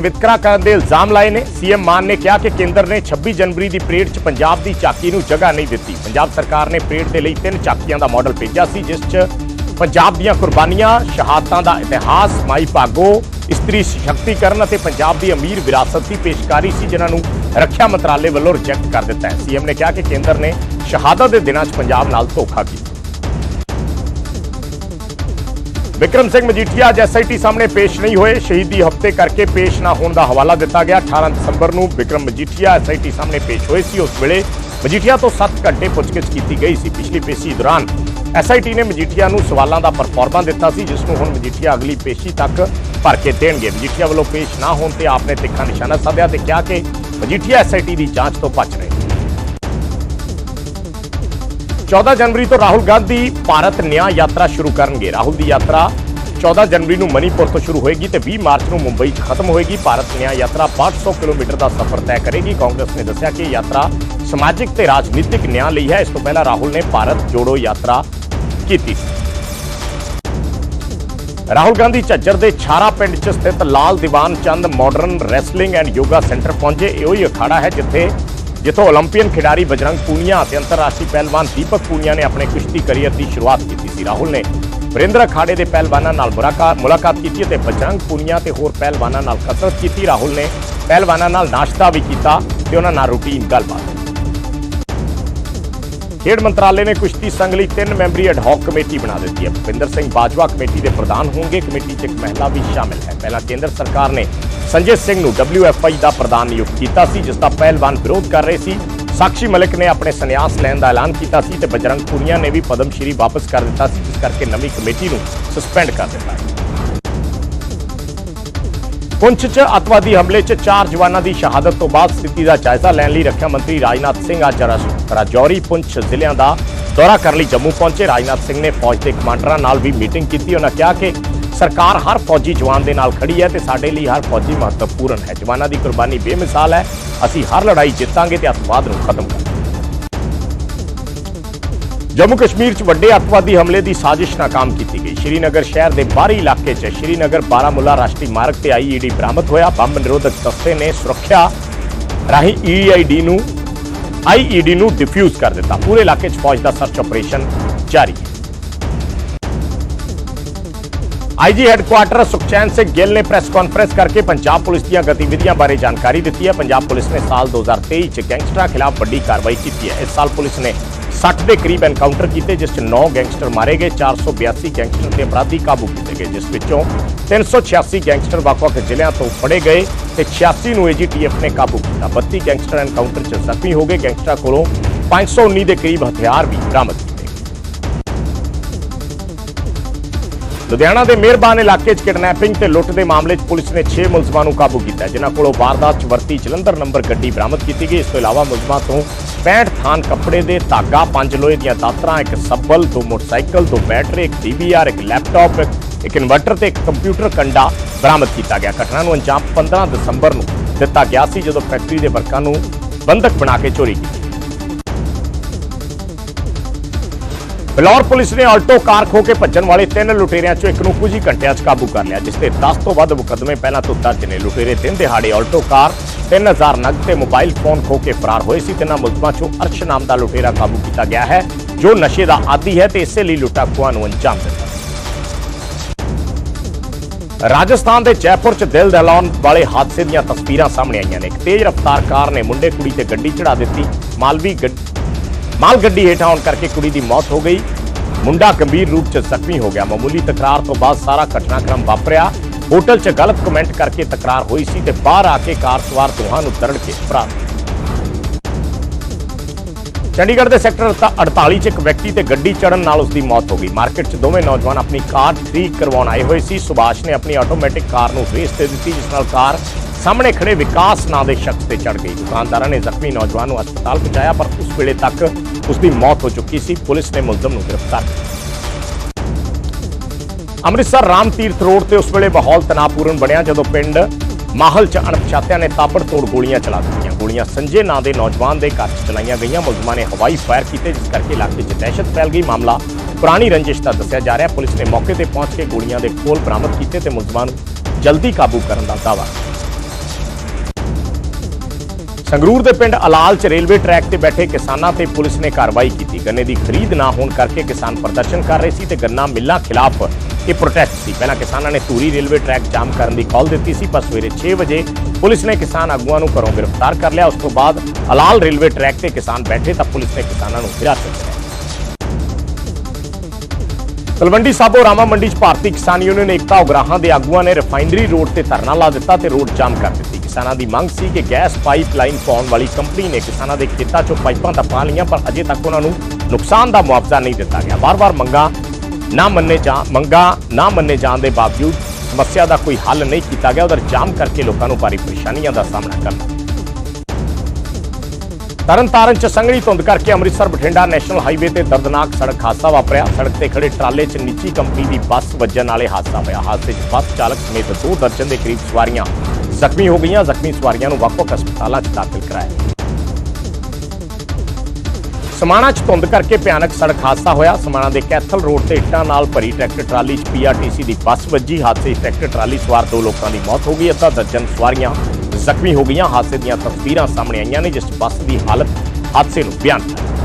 ਵਿਤਕਰਾ ਕਰਨ ਦੇ ਇਲਜ਼ਾਮ ਲਾਏ ਨੇ। ਸੀਐਮ ਮਾਨ ਨੇ ਕਿਹਾ ਕਿ ਕੇਂਦਰ ਨੇ 26 ਜਨਵਰੀ ਦੀ ਪਰੇਡ 'ਚ ਪੰਜਾਬ ਦੀ ਝਾਕੀ ਨੂੰ ਜਗ੍ਹਾ ਨਹੀਂ ਦਿੱਤੀ। ਪੰਜਾਬ ਸਰਕਾਰ ਨੇ ਪਰੇਡ ਦੇ ਲਈ ਤਿੰਨ ਝਾਕੀਆਂ ਦਾ ਮਾਡਲ ਭੇਜਿਆ ਸੀ, ਜਿਸ 'ਚ ਪੰਜਾਬ ਦੀਆਂ ਕੁਰਬਾਨੀਆਂ, ਸ਼ਹਾਦਤਾਂ ਦਾ ਇਤਿਹਾਸ, ਮਾਈ ਭਾਗੋ, ਇਸਤਰੀ ਸ਼ਕਤੀਕਰਨ ਅਤੇ ਪੰਜਾਬ ਦੀ ਅਮੀਰ ਵਿਰਾਸਤ ਦੀ ਪੇਸ਼ਕਾਰੀ ਸੀ, ਜਿਨ੍ਹਾਂ ਨੂੰ ਰੱਖਿਆ ਮੰਤਰਾਲੇ ਵੱਲੋਂ ਰਿਜੈਕਟ ਕਰ ਦਿੱਤਾ ਹੈ। ਸੀਐਮ ਨੇ ਕਿਹਾ ਕਿ ਕੇਂਦਰ ਨੇ ਸ਼ਹਾਦਤ ਦੇ ਦਿਨਾਂ 'ਚ ਪੰਜਾਬ ਨਾਲ ਧੋਖਾ ਕੀਤਾ। ਵਿਕਰਮ ਸਿੰਘ ਮਜੀਠੀਆ ਅੱਜ ਐਸਆਈਟੀ ਸਾਹਮਣੇ ਪੇਸ਼ ਨਹੀਂ ਹੋਏ। ਸ਼ਹੀਦੀ ਹਫ਼ਤੇ ਕਰਕੇ ਪੇਸ਼ ਨਾ ਹੋਣ ਦਾ ਹਵਾਲਾ ਦਿੱਤਾ ਗਿਆ। 18 ਦਸੰਬਰ ਨੂੰ ਵਿਕਰਮ ਮਜੀਠੀਆ ਐਸਆਈਟੀ ਸਾਹਮਣੇ ਪੇਸ਼ ਹੋਏ ਸੀ। ਉਸ ਵੇਲੇ ਮਜੀਠੀਆ ਤੋਂ 7 ਘੰਟੇ ਪੁੱਛਗਿੱਛ ਕੀਤੀ ਗਈ ਸੀ। ਪਿਛਲੀ ਪੇਸ਼ੀ ਦੌਰਾਨ ਐਸਆਈਟੀ ਨੇ ਮਜੀਠੀਆ ਨੂੰ ਸਵਾਲਾਂ ਦਾ ਪਰਫਾਰਮਾ ਦਿੱਤਾ ਸੀ, ਜਿਸ ਨੂੰ ਹੁਣ ਮਜੀਠੀਆ ਅਗਲੀ ਪੇਸ਼ੀ ਤੱਕ ਭਰ ਕੇ ਦੇਣਗੇ। ਮਜੀਠੀਆ ਵੱਲੋਂ ਪੇਸ਼ ਨਾ ਹੋਣ ਤੇ ਆਪ ਨੇ ਤਿੱਖਾ ਨਿਸ਼ਾਨਾ ਸਾਧਿਆ ਤੇ ਕਿਹਾ ਕਿ ਮਜੀਠੀਆ ਐਸਆਈਟੀ ਦੀ ਜਾਂਚ ਤੋਂ ਬਚ ਰਹੇ 14 ਜਨਵਰੀ ਤੋਂ ਰਾਹੁਲ ਗਾਂਧੀ ਭਾਰਤ ਨਿਆਂ ਯਾਤਰਾ ਸ਼ੁਰੂ ਕਰਨਗੇ। ਰਾਹੁਲ ਦੀ ਯਾਤਰਾ 14 ਜਨਵਰੀ ਨੂੰ ਮਨੀਪੁਰ ਤੋਂ ਸ਼ੁਰੂ ਹੋਏਗੀ ਤੇ 20 ਮਾਰਚ ਨੂੰ ਮੁੰਬਈ 'ਚ ਖਤਮ ਹੋਏਗੀ। ਭਾਰਤ ਨਿਆਂ ਯਾਤਰਾ 500 ਕਿਲੋਮੀਟਰ ਦਾ ਸਫ਼ਰ ਤੈਅ ਕਰੇਗੀ। ਕਾਂਗਰਸ ਨੇ ਦੱਸਿਆ ਕਿ ਯਾਤਰਾ ਸਮਾਜਿਕ ਤੇ ਰਾਜਨੀਤਿਕ ਨਿਆਂ ਲਈ ਹੈ। ਇਸ ਤੋਂ ਪਹਿਲਾਂ ਰਾਹੁਲ ਨੇ ਭਾਰਤ ਜੋੜੋ ਯਾਤਰਾ ਕੀਤੀ। ਰਾਹੁਲ ਗਾਂਧੀ ਝੱਜਰ ਦੇ ਛਾਰਾ ਪਿੰਡ 'ਚ ਸਥਿਤ Lal Diwan Chand modern wrestling and yoga centre ਪਹੁੰਚੇ। ਇਹੋ ਹੀ ਅਖਾੜਾ ਹੈ ਜਿੱਥੇ ਜਿੱਥੋਂ 올림픽ੀਅਨ ਖਿਡਾਰੀ ਬਜਰੰਗ ਪੂਨੀਆ ਅਤੇ ਅੰਤਰਰਾਸ਼ਟਰੀ ਪਹਿਲਵਾਨ ਦੀਪਕ ਪੂਨੀਆ ਨੇ ਆਪਣੇ ਕੁਸ਼ਤੀ ਕਰੀਅਰ ਦੀ ਸ਼ੁਰੂਆਤ ਕੀਤੀ ਸੀ। ਰਾਹੁਲ ਨੇ ਵਰਿੰਦਰ ਅਖਾੜੇ ਦੇ ਪਹਿਲਵਾਨਾਂ ਨਾਲ ਮੁਲਾਕਾਤ ਕੀਤੀ ਅਤੇ ਬਜਰੰਗ ਪੂਨੀਆ ਤੇ ਹੋਰ ਪਹਿਲਵਾਨਾਂ ਨਾਲ ਕਸਰਤ ਕੀਤੀ। ਰਾਹੁਲ ਨੇ ਪਹਿਲਵਾਨਾਂ ਨਾਲ ਨਾਸ਼ਤਾ ਵੀ ਕੀਤਾ ਤੇ ਉਹਨਾਂ ਨਾਲ ਰੂਟੀਨ ਗੱਲਬਾਤ ਖੇਡ ਮੰਤਰਾਲੇ ਨੇ ਕੁਸ਼ਤੀ ਸੰਘ ਲਈ ਤਿੰਨ ਮੈਂਬਰੀ ਐਡ ਕਮੇਟੀ ਬਣਾ ਦਿੱਤੀ ਹੈ। ਭੁਪਿੰਦਰ ਸਿੰਘ ਬਾਜਵਾ ਕਮੇਟੀ ਦੇ ਪ੍ਰਧਾਨ ਹੋਣਗੇ। ਕਮੇਟੀ 'ਚ ਇੱਕ ਮਹਿਲਾ ਵੀ ਸ਼ਾਮਿਲ ਹੈ। ਪਹਿਲਾਂ ਕੇਂਦਰ ਸਰਕਾਰ ਨੇ ਸੰਜੇ ਸਿੰਘ ਨੂੰ WFI ਦਾ ਪ੍ਰਧਾਨ ਨਿਯੁਕਤ ਕੀਤਾ ਸੀ, ਜਿਸ ਦਾ ਪਹਿਲਵਾਨ ਵਿਰੋਧ ਕਰ ਰਹੇ ਸੀ। ਸਾਕਸ਼ੀ ਮਲਿਕ ਨੇ ਆਪਣੇ ਸੰਨਿਆਸ ਲੈਣ ਦਾ ਐਲਾਨ ਕੀਤਾ ਸੀ ਤੇ ਬਜਰੰਗ ਪੁਨੀਆ ਨੇ ਵੀ ਪਦਮ ਸ਼੍ਰੀ ਵਾਪਸ ਕਰ ਦਿੱਤਾ ਸੀ, ਜਿਸ ਕਰਕੇ ਨਵੀਂ ਕਮੇਟੀ ਨੂੰ ਸਸਪੈਂਡ ਕਰ ਦਿੱਤਾ। ਹੈ ਪੁੰਛ 'ਚ ਅਤਵਾਦੀ ਹਮਲੇ 'ਚ ਚਾਰ ਜਵਾਨਾਂ ਦੀ ਸ਼ਹਾਦਤ ਤੋਂ ਬਾਅਦ ਸਥਿਤੀ ਦਾ ਜਾਇਜ਼ਾ ਲੈਣ ਲਈ ਰੱਖਿਆ ਮੰਤਰੀ ਰਾਜਨਾਥ ਸਿੰਘ ਅੱਜ ਰਾਜ- ਰਾਜੌਰੀ ਪੁੰਛ ਜ਼ਿਲ੍ਹਿਆਂ ਦਾ ਦੌਰਾ ਕਰਨ ਲਈ ਜੰਮੂ ਪਹੁੰਚੇ। ਰਾਜਨਾਥ ਸਿੰਘ ਨੇ ਫੌਜ ਦੇ ਕਮਾਂਡਰਾਂ ਨਾਲ ਵੀ ਮੀਟਿੰਗ ਕੀਤੀ। ਉਹਨਾਂ ਕਿਹਾ ਕਿ ਸਰਕਾਰ ਹਰ ਫੌਜੀ ਜਵਾਨ ਦੇ ਨਾਲ ਖੜੀ ਹੈ ਤੇ ਸਾਡੇ ਲਈ ਹਰ ਫੌਜੀ ਮਹੱਤਵਪੂਰਨ ਹੈ। ਜਵਾਨਾਂ ਦੀ ਕੁਰਬਾਨੀ ਬੇਮਿਸਾਲ ਹੈ। ਅਸੀਂ ਹਰ ਲੜਾਈ ਜਿੱਤਾਂਗੇ ਤੇ ਅਤਵਾਦ ਨੂੰ ਖਤਮ ਕਰਾਂਗੇ। ਜੰਮੂ ਕਸ਼ਮੀਰ 'ਚ ਵੱਡੇ ਅੱਤਵਾਦੀ ਹਮਲੇ ਦੀ ਸਾਜ਼ਿਸ਼ ਨਾਕਾਮ ਕੀਤੀ ਗਈ। ਸ਼੍ਰੀਨਗਰ ਸ਼ਹਿਰ ਦੇ ਬਾਹਰੀ ਇਲਾਕੇ 'ਚ ਸ਼੍ਰੀਨਗਰ ਬਾਰਾਮੁਲਾ ਰਾਸ਼ਟਰੀ ਮਾਰਗ ਤੇ ਆਈਈਡੀ ਬਰਾਮਦ ਹੋਇਆ। ਬੰਬ ਨਿਰੋਧਕ ਦਸਤੇ ਨੇ ਸੁਰੱਖਿਆ ਰਾਹੀਂ ਈਆਈਡੀ ਨੂੰ ਆਈਈਡੀ ਨੂੰ ਡਿਫਿਊਜ਼ ਕਰ ਦਿੱਤਾ। ਪੂਰੇ ਇਲਾਕੇ 'ਚ ਫੌਜ ਦਾ ਸਰਚ ਆਪਰੇਸ਼ਨ ਜਾਰੀ ਹੈ। ਆਈਜੀ ਹੈੱਡਕੁਆਰਟਰ ਸੁਖਚੈਨ ਸਿੰਘ ਗਿੱਲ ਨੇ ਪ੍ਰੈਸ ਕਾਨਫਰੰਸ ਕਰਕੇ ਪੰਜਾਬ ਪੁਲਿਸ ਦੀਆਂ ਗਤੀਵਿਧੀਆਂ ਬਾਰੇ ਜਾਣਕਾਰੀ ਦਿੱਤੀ ਹੈ। ਪੰਜਾਬ ਪੁਲਿਸ ਨੇ ਸਾਲ 2023 ਚ ਗੈਂਗਸਟਰਾਂ ਖਿਲਾਫ ਵੱਡੀ ਕਾਰਵਾਈ ਕੀਤੀ ਹੈ। ਇਸ ਸਾਲ ਪੁਲਿਸ ਨੇ 60 ਦੇ ਕਰੀਬ ਐਨਕਾਊਂਟਰ ਕੀਤੇ, ਜਿਸ ਚ 9 ਗੈਂਗਸਟਰ ਮਾਰੇ ਗਏ 482 ਗੈਂਗਸਟਰ ਤੇ ਅਪਰਾਧੀ ਕਾਬੂ ਕੀਤੇ ਗਏ, ਜਿਸ ਵਿੱਚੋਂ 386 ਗੈਂਗਸਟਰ ਵੱਖ-ਵੱਖ ਜ਼ਿਲ੍ਹਿਆਂ ਤੋਂ ਫੜੇ ਗਏ ਤੇ 86 ਨੂੰ ਏਜੀਟੀਐਫ ਨੇ ਕਾਬੂ ਕੀਤਾ। 32 ਗੈਂਗਸਟਰ ਐਨਕਾਊਂਟਰ ਚ ਜ਼ਖਮੀ ਹੋ ਗਏ। ਗੈਂਗਸਟਰਾਂ ਕੋਲੋਂ 519 ਦੇ ਕਰੀਬ ਹਥਿਆਰ ਵੀ ਬਰਾਮਦ ਲੁਧਿਆਣਾ ਦੇ ਮਿਹਰਬਾਨ ਇਲਾਕੇ 'ਚ ਕਿਡਨੈਪਿੰਗ ਤੇ ਲੁੱਟ ਦੇ ਮਾਮਲੇ 'ਚ ਪੁਲਿਸ ਨੇ 6 ਮੁਲਜ਼ਮਾਂ ਨੂੰ ਕਾਬੂ ਕੀਤਾ, ਜਿਨ੍ਹਾਂ ਕੋਲੋਂ ਵਾਰਦਾਤ 'ਚ ਵਰਤੀ ਜਲੰਧਰ ਨੰਬਰ ਗੱਡੀ ਬਰਾਮਦ ਕੀਤੀ ਗਈ। ਇਸ ਤੋਂ ਇਲਾਵਾ ਮੁਲਜ਼ਮਾਂ ਤੋਂ 65 ਥਾਨ ਕੱਪੜੇ ਦੇ ਧਾਗਾ, ਪੰਜ ਲੋਹੇ ਦੀਆਂ ਦਾਤਰਾਂ, ਇੱਕ ਸੱਬਲ, ਦੋ ਮੋਟਰਸਾਈਕਲ, ਦੋ ਬੈਟਰੀ, ਇੱਕ ਡੀਵੀਆਰ, ਇੱਕ ਲੈਪਟਾਪ, ਇੱਕ- ਇੱਕ ਇਨਵਰਟਰ ਤੇ ਇੱਕ ਕੰਪਿਊਟਰ ਕੰਡਾ ਬਰਾਮਦ ਕੀਤਾ ਗਿਆ। ਘਟਨਾ ਨੂੰ ਅੰਜਾਮ 15 ਦਸੰਬਰ ਨੂੰ ਦਿੱਤਾ ਗਿਆ ਸੀ, ਜਦੋਂ ਫੈਕਟਰੀ ਦੇ ਵਰਕਰਾਂ ਨੂੰ ਬੰਦਕ ਬਣਾ ਕੇ ਚੋਰੀ ਕੀਤੀ। ਬਲੌਰ ਪੁਲਿਸ ਨੇ ਆਲਟੋ ਕਾਰ ਖੋ ਕੇ ਭੱਜਣ ਵਾਲੇ ਤਿੰਨ ਲੁਟੇਰਿਆਂ ਚੋਂ ਇੱਕ ਨੂੰ ਕੁਝ ਹੀ ਘੰਟਿਆਂ 'ਚ ਕਾਬੂ ਕਰ ਲਿਆ, ਜਿਸ ਤੇ 10 ਤੋਂ ਵੱਧ ਮੁਕੱਦਮੇ ਪਹਿਲਾਂ ਤੋਂ ਦਰਜ ਨੇ ਲੁਟੇਰੇ ਦਿਨ ਦਿਹਾੜੇ ਆਲਟੋ ਕਾਰ 3000 ਨਗਦ ਤੇ ਮੋਬਾਈਲ ਫੋਨ ਖੋ ਕੇ ਫਰਾਰ ਹੋਏ ਸੀ, ਤਿੰਨਾਂ ਮੁਲਜ਼ਮਾਂ ਚੋਂ ਅਰਸ਼ ਨਾਮ ਦਾ ਲੁਟੇਰਾ ਕਾਬੂ ਕੀਤਾ ਗਿਆ ਹੈ, ਜੋ ਨਸ਼ੇ ਦਾ ਆਦੀ ਹੈ ਤੇ ਇਸੇ ਲਈ ਲੁੱਟਾਂ ਖੋਹਾਂ ਨੂੰ ਅੰਜਾਮ ਦਿੰਦਾ ਰਾਜਸਥਾਨ ਦੇ ਜੈਪੁਰ 'ਚ ਦਿਲ ਦਹਿਲਾਉਣ ਵਾਲੇ ਹਾਦਸੇ ਦੀਆਂ ਤਸਵੀਰਾਂ ਸਾਹਮਣੇ ਆਈਆਂ ਨੇ। ਇੱਕ ਤੇਜ਼ ਰਫ਼ਤਾਰ ਕਾਰ ਨੇ ਮੁੰਡੇ, ਕੁੜੀ ਤੇ ਗੱਡੀ ਚੜਾ ਦਿੱਤੀ। ਮਾਲਵੀ ਗੱਡੀ ਮਾਲ ਗੱਡੀ ਹੇਠਾਂ ਆਉਣ ਕਰਕੇ ਕੁੜੀ ਦੀ ਮੌਤ ਹੋ ਗਈ। ਮੁੰਡਾ ਗੰਭੀਰ ਰੂਪ 'ਚ ਜ਼ਖਮੀ ਹੋ ਗਿਆ। ਮਾਮੂਲੀ ਤਕਰਾਰ ਤੋਂ ਬਾਅਦ ਸਾਰਾ ਘਟਨਾਕ੍ਰਮ ਵਾਪਰਿਆ। ਹੋਟਲ 'ਚ ਗਲਤ ਕਮੈਂਟ ਕਰਕੇ ਤਕਰਾਰ ਹੋਈ ਸੀ ਤੇ ਬਾਹਰ ਆ ਕੇ ਕਾਰ ਸਵਾਰ ਦੋਹਾਂ ਨੂੰ ਦਰੜ ਕੇ ਫਰਾਰ ਚੰਡੀਗੜ੍ਹ ਦੇ ਸੈਕਟਰ 48 'ਚ ਇੱਕ ਵਿਅਕਤੀ ਤੇ ਗੱਡੀ ਚੜਨ ਨਾਲ ਉਸ ਦੀ ਮੌਤ ਹੋ ਗਈ। ਮਾਰਕੀਟ 'ਚ ਦੋਵੇਂ ਨੌਜਵਾਨ ਆਪਣੀ ਕਾਰ ਠੀਕ ਕਰਵਾਉਣ ਆਏ ਹੋਏ ਸੀ। ਸੁਭਾਸ਼ ਨੇ ਆਪਣੀ ਆਟੋਮੈਟਿਕ ਕਾਰ ਨੂੰ ਰੇਸ ਦੇ ਦਿੱਤੀ, ਜਿਸ ਨਾਲ ਕਾਰ ਸਾਹਮਣੇ ਖੜੇ ਵਿਕਾਸ ਨਾਂ ਦੇ ਸ਼ਖਸ ਤੇ ਚੜ ਗਈ। ਦੁਕਾਨਦਾਰਾਂ ਨੇ ਜ਼ਖਮੀ ਨੌਜਵਾਨ ਨੂੰ ਹਸਪਤਾਲ ਪਹੁੰਚਾਇਆ, ਪਰ ਉਸ ਵੇਲੇ ਤੱਕ ਉਸ ਦੀ ਮੌਤ ਹੋ ਚੁੱਕੀ ਸੀ। ਪੁਲਿਸ ਨੇ ਮੁਲਜ਼ਮ ਨੂੰ ਗ੍ਰਿਫਤਾਰ ਕੀਤਾ। ਅੰਮ੍ਰਿਤਸਰ ਰਾਮ ਤੀਰਥ ਰੋਡ ਤੇ ਉਸ ਵੇਲੇ ਮਾਹੌਲ ਤਣਾਅਪੂਰਨ ਬਣਿਆ, ਜਦੋਂ ਪਿੰਡ ਮਾਹਲ ਚ ਅਣਪਛਾਤਿਆਂ ਨੇ ਤਾਬੜਤੋੜ ਗੋਲੀਆਂ ਚਲਾ ਦਿੱਤੀਆਂ। ਗੋਲੀਆਂ ਸੰਜੇ ਨਾਂ ਦੇ ਨੌਜਵਾਨ ਦੇ ਘਰ 'ਚ ਚਲਾਈਆਂ ਗਈਆਂ। ਮੁਲਜ਼ਮਾਂ ਨੇ ਹਵਾਈ ਫਾਇਰ ਕੀਤੇ, ਜਿਸ ਕਰਕੇ ਇਲਾਕੇ 'ਚ ਦਹਿਸ਼ਤ ਫੈਲ ਗਈ। ਮਾਮਲਾ ਪੁਰਾਣੀ ਰੰਜਿਸ਼ ਦਾ ਦੱਸਿਆ ਜਾ ਰਿਹਾ। ਪੁਲਿਸ ਨੇ ਮੌਕੇ ਤੇ ਪਹੁੰਚ ਕੇ ਗੋਲੀਆਂ ਦੇ ਖੋਲ ਬਰਾਮਦ ਕੀਤੇ ਤੇ ਮੁਲਜ਼ਮਾਂ ਨੂੰ ਜਲਦੀ ਕਾਬੂ ਕਰਨ ਦਾ ਦਾਅਵਾ ਸੰਗਰੂਰ ਦੇ ਪਿੰਡ ਅਲਾਲ ਚ ਰੇਲਵੇ ਟਰੈਕ ਤੇ ਬੈਠੇ ਕਿਸਾਨਾਂ ਤੇ ਪੁਲਿਸ ਨੇ ਕਾਰਵਾਈ ਕੀਤੀ। ਗੰਨੇ ਦੀ ਖਰੀਦ ਨਾ ਹੋਣ ਕਰਕੇ ਕਿਸਾਨ ਪ੍ਰਦਰਸ਼ਨ ਕਰ ਰਹੇ ਸੀ ਤੇ ਗੰਨਾ ਮਿੱਲਾਂ ਖਿਲਾਫ ਇਹ ਪ੍ਰੋਟੈਸਟ ਸੀ। ਪਹਿਲਾਂ ਕਿਸਾਨਾਂ ਨੇ ਧੂਰੀ ਰੇਲਵੇ ਟਰੈਕ ਜਾਮ ਕਰਨ ਦੀ ਕਾਲ ਦਿੱਤੀ ਸੀ, ਪਰ ਸਵੇਰੇ 6 ਵਜੇ ਪੁਲਿਸ ਨੇ ਕਿਸਾਨ ਆਗੂਆਂ ਨੂੰ ਘਰੋਂ ਗ੍ਰਿਫਤਾਰ ਕਰ ਲਿਆ। ਉਸ ਤੋਂ ਬਾਅਦ ਅਲਾਲ ਰੇਲਵੇ ਟਰੈਕ ਤੇ ਕਿਸਾਨ ਬੈਠੇ ਤਾਂ ਪੁਲਿਸ ਨੇ ਕਿਸਾਨਾਂ ਨੂੰ ਹਿਰਾਸਤ 'ਚ ਲਿਆ। ਤਲਵੰਡੀ ਸਾਬੋ ਰਾਮਾ ਮੰਡੀ 'ਚ ਭਾਰਤੀ ਕਿਸਾਨ ਯੂਨੀਅਨ ਏਕਤਾ ਉਗਰਾਹਾਂ ਦੇ ਆਗੂਆਂ ਨੇ ਰਿਫਾਈਨਰੀ ਰੋਡ ਤੇ ਧਰਨਾ ਲਾ ਦਿੱਤਾ ਤੇ ਰੋਡ ਜਾਮ ਕਰ ਦਿੱਤੀ। ਕਿਸਾਨਾਂ ਦੀ ਮੰਗ ਸੀ ਕਿ ਗੈਸ ਪਾਈਪਲਾਈਨ ਪਾਉਣ ਵਾਲੀ ਕੰਪਨੀ ਨੇ ਕਿਸਾਨਾਂ ਦੇ ਖੇਤਾਂ 'ਚੋਂ ਪਾਈਪਾਂ ਤਾਂ ਪਾ ਲਈਆਂ, ਪਰ ਅਜੇ ਤੱਕ ਉਹਨਾਂ ਨੂੰ ਨੁਕਸਾਨ ਦਾ ਮੁਆਵਜ਼ਾ ਨਹੀਂ ਦਿੱਤਾ ਗਿਆ। ਵਾਰ-ਵਾਰ ਮੰਗਾਂ ਨਾ ਮੰਨੇ ਜਾ ਮੰਗਾਂ, ਨਾ ਮੰਨੇ ਜਾਣ ਦੇ ਬਾਵਜੂਦ ਸਮੱਸਿਆ ਦਾ ਕੋਈ ਹੱਲ ਨਹੀਂ ਕੀਤਾ ਗਿਆ, ਉਧਰ ਜਾਮ ਕਰਕੇ ਲੋਕਾਂ ਨੂੰ ਭਾਰੀ ਪਰੇਸ਼ਾਨੀਆਂ ਦਾ ਸਾਹਮਣਾ ਕਰਨਾ। ਤਰਨਤਾਰਨ ਚ ਸੰਘਣੀ ਧੁੰਦ ਕਰਕੇ ਅੰਮ੍ਰਿਤਸਰ, ਬਠਿੰਡਾ ਨੈਸ਼ਨਲ ਹਾਈਵੇ ਤੇ ਦਰਦਨਾਕ ਸੜਕ ਹਾਦਸਾ ਵਾਪਰਿਆ। ਸੜਕ ਤੇ ਖੜੇ ਟਰਾਲੇ 'ਚ ਨਿੱਜੀ ਕੰਪਨੀ ਦੀ ਬੱਸ ਵੱਜਣ ਵਾਲੇ ਹਾਦਸਾ ਹੋਇਆ। ਹਾਦਸੇ 'ਚ ਬੱਸ ਚਾਲਕ ਸਮੇਤ ਦੋ ਦਰਜਨ ਦੇ ਕਰੀਬ ਸਵਾਰੀਆਂ ਜ਼ਖਮੀ ਹੋ ਗਈਆਂ। ਜ਼ਖਮੀ ਸਵਾਰੀਆਂ ਨੂੰ ਵੱਖ-ਵੱਖ ਹਸਪਤਾਲਾਂ 'ਚ ਦਾਖਲ ਕਰਾਇਆ ਸਮਾਣਾ 'ਚ ਧੁੰਦ ਕਰਕੇ ਭਿਆਨਕ ਸੜਕ ਹਾਦਸਾ ਹੋਇਆ। ਸਮਾਣਾ ਦੇ ਕੈਥਲ ਰੋਡ ਤੇ ਇੱਟਾਂ ਨਾਲ ਭਰੀ ਟਰੈਕਟਰ ਟਰਾਲੀ 'ਚ ਪੀਆਰਟੀਸੀ ਦੀ ਬੱਸ ਵੱਜੀ। ਹਾਦਸੇ 'ਚ ਟਰੈਕਟਰ ਟਰਾਲੀ ਸਵਾਰ ਦੋ ਲੋਕਾਂ ਦੀ ਮੌਤ ਹੋ ਗਈ। ਅੱਧਾ ਦਰਜਨ ਸਵਾਰੀਆਂ ਜ਼ਖਮੀ ਹੋ ਗਈਆਂ। ਹਾਦਸੇ ਦੀਆਂ ਤਸਵੀਰਾਂ ਸਾਹਮਣੇ ਆਈਆਂ ਨੇ, ਜਿਸ ਬੱਸ ਦੀ ਹਾਲਤ ਹਾਦਸੇ ਨੂੰ ਬਿਆਨ ਕਰਦੀ